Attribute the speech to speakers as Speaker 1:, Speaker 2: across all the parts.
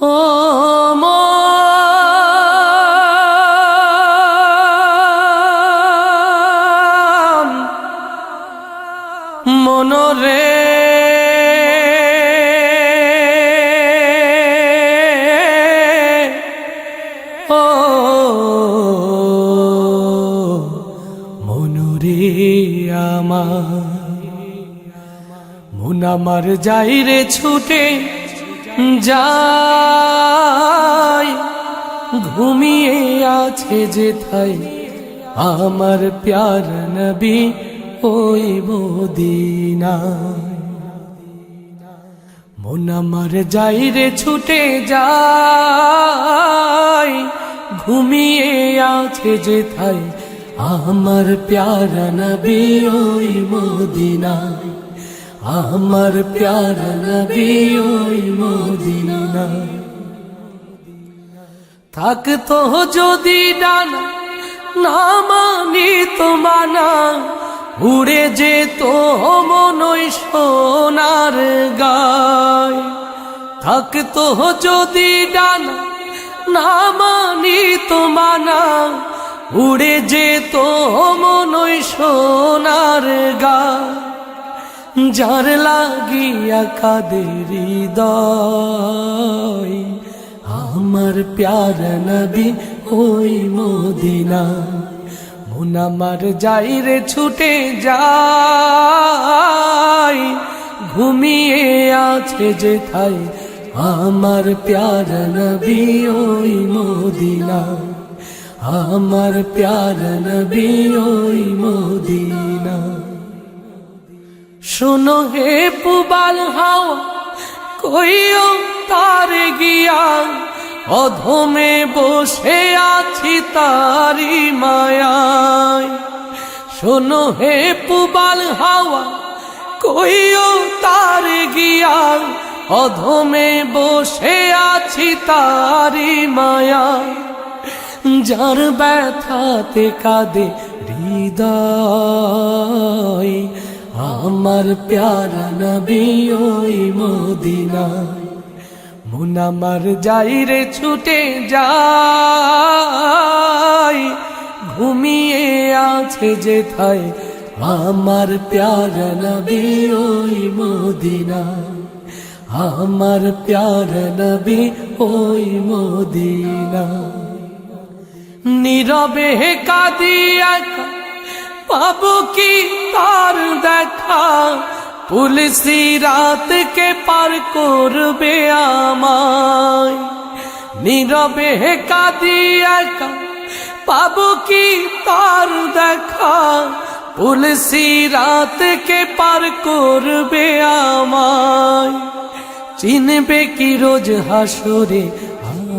Speaker 1: ও মন মনরে ও মনুরে মন আমার যাই রে ছুটে যাই, ঘুমিয়ে আছে যে থাই আমার প্যার নবী ওই মদিনায়। মন আমার যাই রে, ছুটে যাই, ঘুমিয়ে আছে যে থাই আমার প্যার নবী ওই মদিনায়। আমার প্যার নবী ওই মদিনায়। থাকতো যদি ডানা, না মানি তো মানা। উড়ে যেত মনই সোনার গায়। থাকতো যদি ডানা, না মানি তো মানা। উড়ে যেত মনই সোনার গায়। যার লাগিয়া কাদের হৃদয়, আমার প্যার নবী ওই মদিনা মন আমার যাই রে ছুটে যাই, ঘুমিয়ে আছে যে থাই আমার প্যার নবী ওই মদিনা আমার প্যার নবী ওই মদিনা শোনো হে পুবাল হাওয়া কইও তার গিয়া, অধমে বসে আছি তারি মায়ায়। শোনো হে পুবাল হাওয়া কইও তার গিয়া, অধমে বসে আছি তারি মায়ায়। যার ব্যথাতে কাঁদে হৃদয়। আমার প্যারা নবী ওই মদিনায়। মন যাই রে ছুটে যাই, ঘুমিয়ে আছে যে থাই আমার প্যারা নবী ওই মদিনায়। আমার প্যারা নবী ওই মদিনায়। নীরবে কাঁদি একা পাবো কি তার দেখা? পুলিশি রাতকে পার করবে আমায়। নীরবে কাঁদি একা পাবো কি তার দেখা? পুলিশি রাতকে পার করবে আমায়। চিনবে কি রোজ হাসরে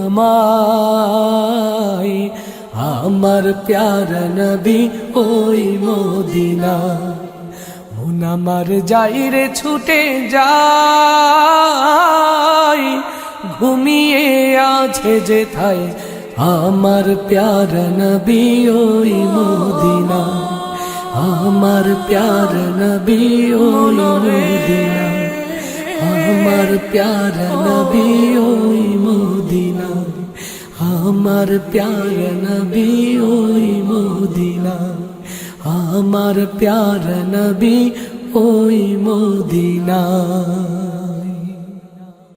Speaker 1: আমায়। আমার প্যার নবী ওই মদিনা। মন আমার যাই রে ছুটে যাই, ঘুমিয়ে আছে যে থাই আমার প্যার নবী ওই মদিনা। আমার প্যার নবী ওই মদিনা। আমার প্যার নবী আমার প্যার নবী ওই মোদিনা। আমার প্যার নবী ওই মদিনা।